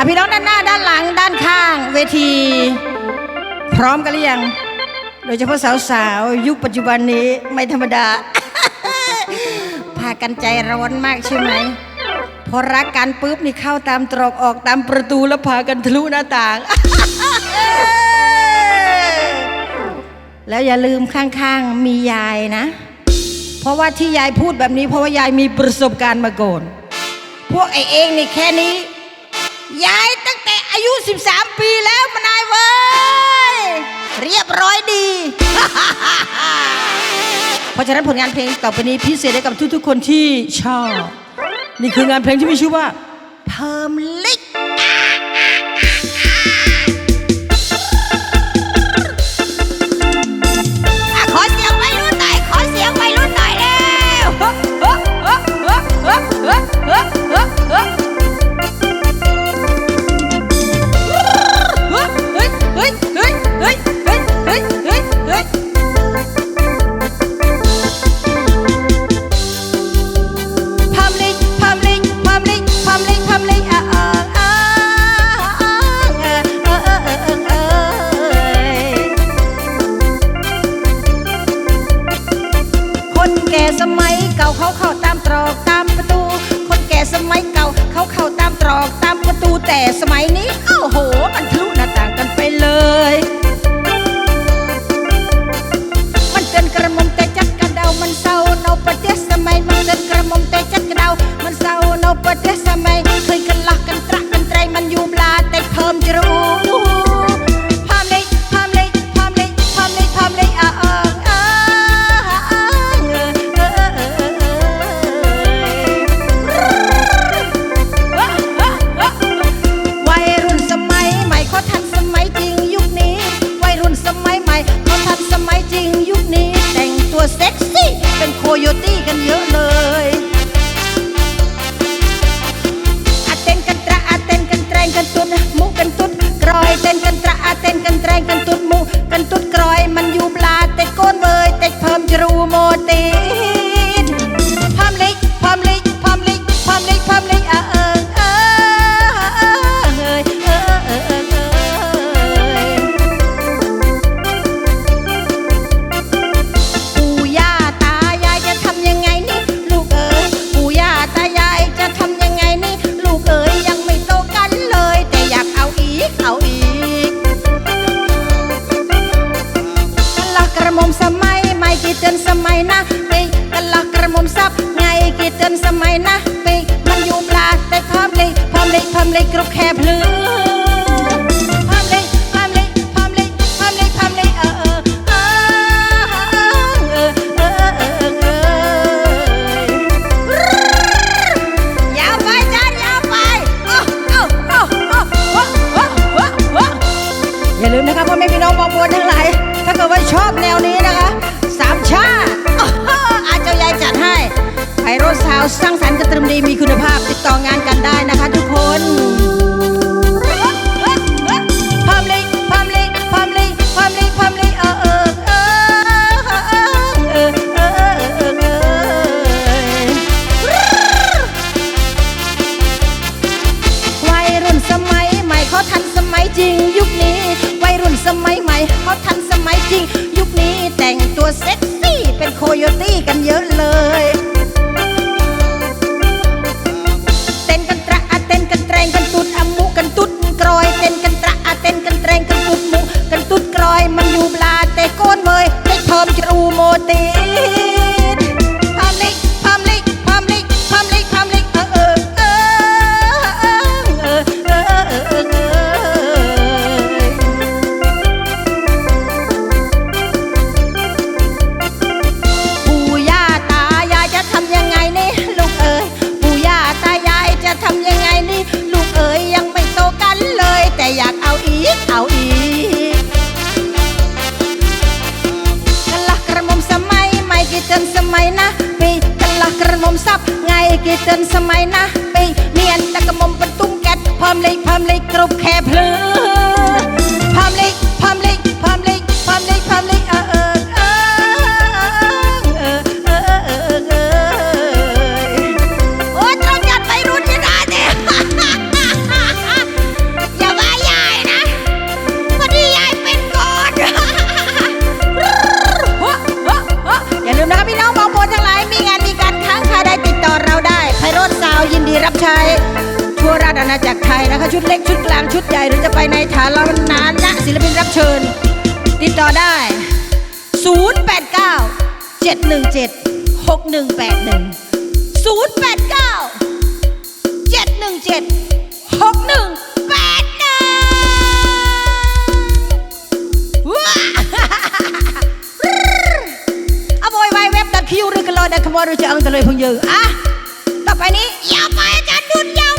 อพี่น้องด้านหน้าด้านหลังด้านข้างเวที พร้อมกันหรือยัง โดยเฉพาะสาวๆ ยุคปัจจุบันนี้ไม่ธรรมดา พากันใจร้อนมากใช่ไหมพอรักกันปุ๊บนี่เข้าตามตรอกออกตามประตูแล้วพากันทะลุหน้าต่าง แล้วอย่าลืมข้างๆมียายนะ เพราะว่าที่ยายพูดแบบนี้ เพราะว่ายายมีประสบการณ์มาก่อน พวกไอเองนี่แค่นี้ ย้ายตั้งแต่อายุ 13 ปีแล้วมานายเว้ย เรียบร้อยดี เพราะฉะนั้นผลงานเพลงต่อไปนี้พิเศษให้กับทุกๆคนที่ชอบ นี่คืองานเพลงที่มีชื่อว่าเพิ่มลิก โอ้โห มันทะลุหน้าต่างกันไปเลย มันเกินกระมมแต่จัดกันเดา มันเศร้าเนาประเทศสมัย มันเกินกระมมแต่จัดกันเดา มันเศร้าเนาประเทศสมัยเคยกัน ตัวเซ็กซี่ เป็นโคโยตี้กันเยอะเลยอาเต้นกันตระอาเต้นกันแตรงกันตุนมุกันตุนกรอยเต้นกันตระอาเต้นกันแตรงกันตุนมุกันตุนกรอยมันอยู่ปลาเต็ดก้นเบยเต็ดเพิ่มจรูโมตี จะเตรีมดีมีคุณภาพติดต่องาน กชุดกลางชุดใหญ่หรือจะไปในฐานะนะศิลปินรับเชิญ ติดต่อได้ 089 717 6181 089 717 6181ว้าเอาบอยไวเว็บดักคิวหรือกรอโดดดักขโมยหรือจะเอังตะเลยพงยืออะต่อไปนี้อย่าไปจะดุนยาว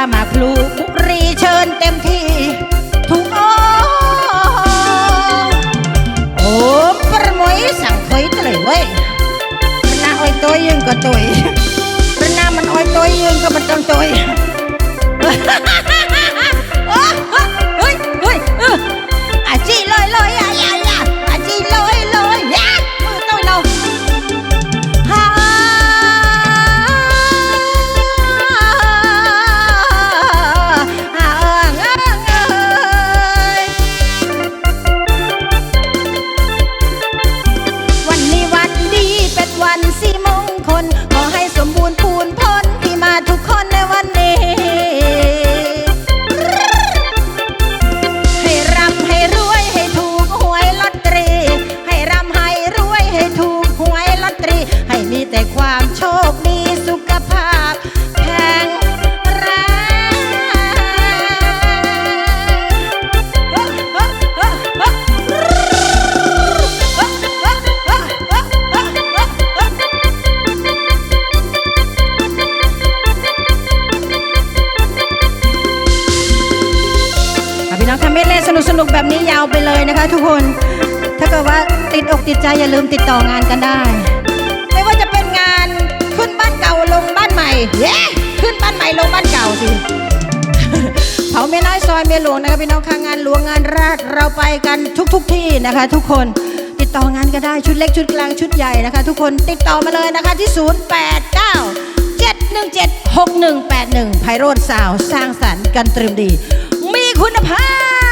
ามาปลูบุรีเชิญเต็มที่ ทุกโอโอ้ประมวยสั่งเคยตะเลยเว้ยมันน่าอ้อยตัวยืนก็ตัวมันน่ามันอ้อยตัวยืนก็มันต้องตัว ถ้าเกิดว่าติดอกติดใจอย่าลืมติดต่องานกันได้ ไม่ว่าจะเป็นงานขึ้นบ้านเก่าลงบ้านใหม่เย้ขึ้นบ้านใหม่ลงบ้านเก่าสิเผาเมียน้อยซอยเมียหลวงนะคะพี่น้องค่างานหลวงงานราชเราไปกันทุกทุกที่นะคะ ทุกคนติดต่องานก็ได้ชุดเล็กชุดกลางชุดใหญ่นะคะ ทุกคนติดต่อมาเลยนะคะที่ 089 717 6181ไพโรธสาวสร้างสรรค์กันตรึมดี มีคุณภาพ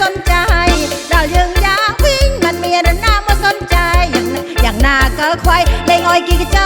สนใจดาวยังยาวิ่งมันมีระนามาสนใจ อย่างอย่างหน้าก็ควายเลยงอยกี่ใจ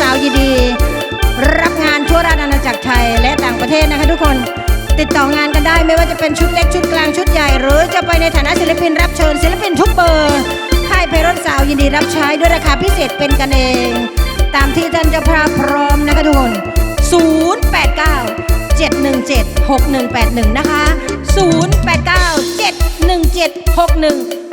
สาวยีดี รับงานทั่วราชอาณาจักรไทยและต่างประเทศนะคะทุกคน ติดต่องานกันได้ไม่ว่าจะเป็นชุดเล็กชุดกลางชุดใหญ่ หรือจะไปในฐานะศิลปินรับเชิญศิลปินทุกเบอร์ค่ายไพรจน์สาวยินดีรับใช้ด้วยราคาพิเศษเป็นกันเอง ตามที่ท่านเจะพราพร้อมนะคะทุกคน 089 717 6181 นะคะ 089 717 61